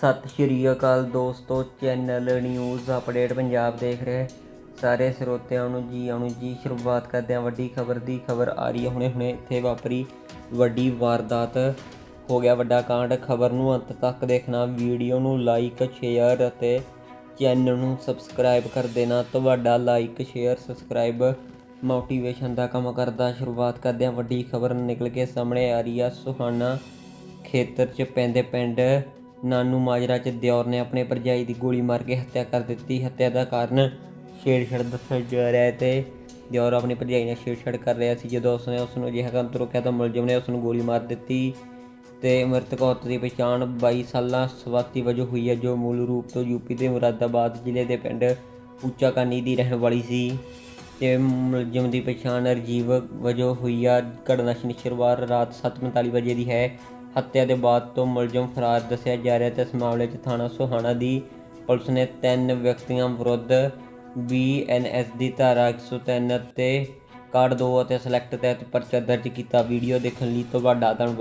ਸਤਿ ਸ਼੍ਰੀ ਅਕਾਲ ਦੋਸਤੋ, channel news update Punjab ਦੇਖ ਰਹੇ ਸਾਰੇ ਸਰੋਤਿਆਂ ਨੂੰ ਜੀ, ਆਉਣ ਜੀ, ਸ਼ੁਰੂਆਤ ਕਰਦੇ ਹਾਂ ਵੱਡੀ ਖਬਰ ਦੀ। ਖਬਰ ਆ ਰਹੀ ਹੈ ਹੁਣੇ ਹੁਣੇ, ਇੱਥੇ ਵਾਪਰੀ ਵੱਡੀ ਵਾਰਦਾਤ ਹੋ ਗਿਆ ਵੱਡਾ ਕਾਂਡ। ਖਬਰ ਨੂੰ ਅੰਤ ਤੱਕ ਦੇਖਣਾ, ਵੀਡੀਓ ਨੂੰ ਲਾਈਕ, ਸ਼ੇਅਰ ਅਤੇ ਚੈਨਲ ਨੂੰ ਸਬਸਕ੍ਰਾਈਬ ਕਰ ਦੇਣਾ। ਤੁਹਾਡਾ ਲਾਈਕ, ਸ਼ੇਅਰ, ਸਬਸਕ੍ਰਾਈਬ, ਮੋਟੀਵੇਸ਼ਨ ਦਾ ਕੰਮ ਕਰਦਾ। ਸ਼ੁਰੂਆਤ ਕਰਦੇ ਹਾਂ ਵੱਡੀ ਖਬਰ ਨਿਕਲ ਕੇ ਸਾਹਮਣੇ ਆ ਰਹੀ ਆ। ਸੁਹਾਨਾ ਖੇਤਰ 'ਚ ਪੈਂਦੇ ਪਿੰਡ ਨਾਨੂ ਮਾਜਰਾ 'ਚ ਦਿਓਰ ਨੇ ਆਪਣੇ ਭਰਜਾਈ ਦੀ ਗੋਲੀ ਮਾਰ ਕੇ ਹੱਤਿਆ ਕਰ ਦਿੱਤੀ। ਹੱਤਿਆ ਦਾ ਕਾਰਨ ਛੇੜਛਾੜ ਦੱਸਿਆ ਜਾ ਰਿਹਾ ਹੈ ਤੇ ਦਿਓਰ ਆਪਣੀ ਭਰਜਾਈ ਨਾਲ ਛੇੜਛਾੜ ਕਰ ਰਿਹਾ ਸੀ। ਜਦੋਂ ਉਸਨੇ ਉਸ ਨੂੰ ਅਜਿਹਾ ਕਰਨ ਤੋਂ ਰੋਕਿਆ ਤਾਂ ਮੁਲਜ਼ਮ ਨੇ ਉਸ ਨੂੰ ਗੋਲੀ ਮਾਰ ਦਿੱਤੀ ਤੇ ਮ੍ਰਿਤਕ ਔਰਤ ਦੀ ਪਛਾਣ 22 ਸਾਲਾਂ ਸਵਾਤੀ ਵਜੋਂ ਹੋਈ ਹੈ, ਜੋ ਮੂਲ ਰੂਪ ਤੋਂ ਯੂਪੀ ਦੇ ਮੁਰਾਦਾਬਾਦ ਜ਼ਿਲ੍ਹੇ ਦੇ ਪਿੰਡ ਉੱਚਾ ਕਾਨੀ ਦੀ ਰਹਿਣ ਵਾਲੀ ਸੀ ਤੇ ਮੁਲਜ਼ਮ ਦੀ ਪਛਾਣ ਰਜੀਵ ਵਜੋਂ ਹੋਈ ਆ। ਘਟਨਾ ਸ਼ਨੀਚਰਵਾਰ ਰਾਤ 7:45 ਵਜੇ ਦੀ ਹੈ। ਹੱਤਿਆ ਦੇ ਬਾਅਦ ਤੋਂ ਮੁਲਜ਼ਮ ਫਰਾਰ ਦੱਸਿਆ ਜਾ ਰਿਹਾ ਤੇ ਇਸ ਮਾਮਲੇ 'ਚ ਥਾਣਾ ਸੋਹਾਣਾ ਦੀ ਪੁਲਿਸ ਨੇ ਤਿੰਨ ਵਿਅਕਤੀਆਂ ਵਿਰੁੱਧ ਬੀਐਨਐਸ ਦੀ ਧਾਰਾ 103 ਅਤੇ ਕਾਰਡ 2 ਅਤੇ ਸਿਲੈਕਟ ਤਹਿਤ ਪਰਚਾ ਦਰਜ ਕੀਤਾ। ਵੀਡੀਓ ਦੇਖਣ ਲਈ ਤੁਹਾਡਾ ਧੰਨਵਾਦ।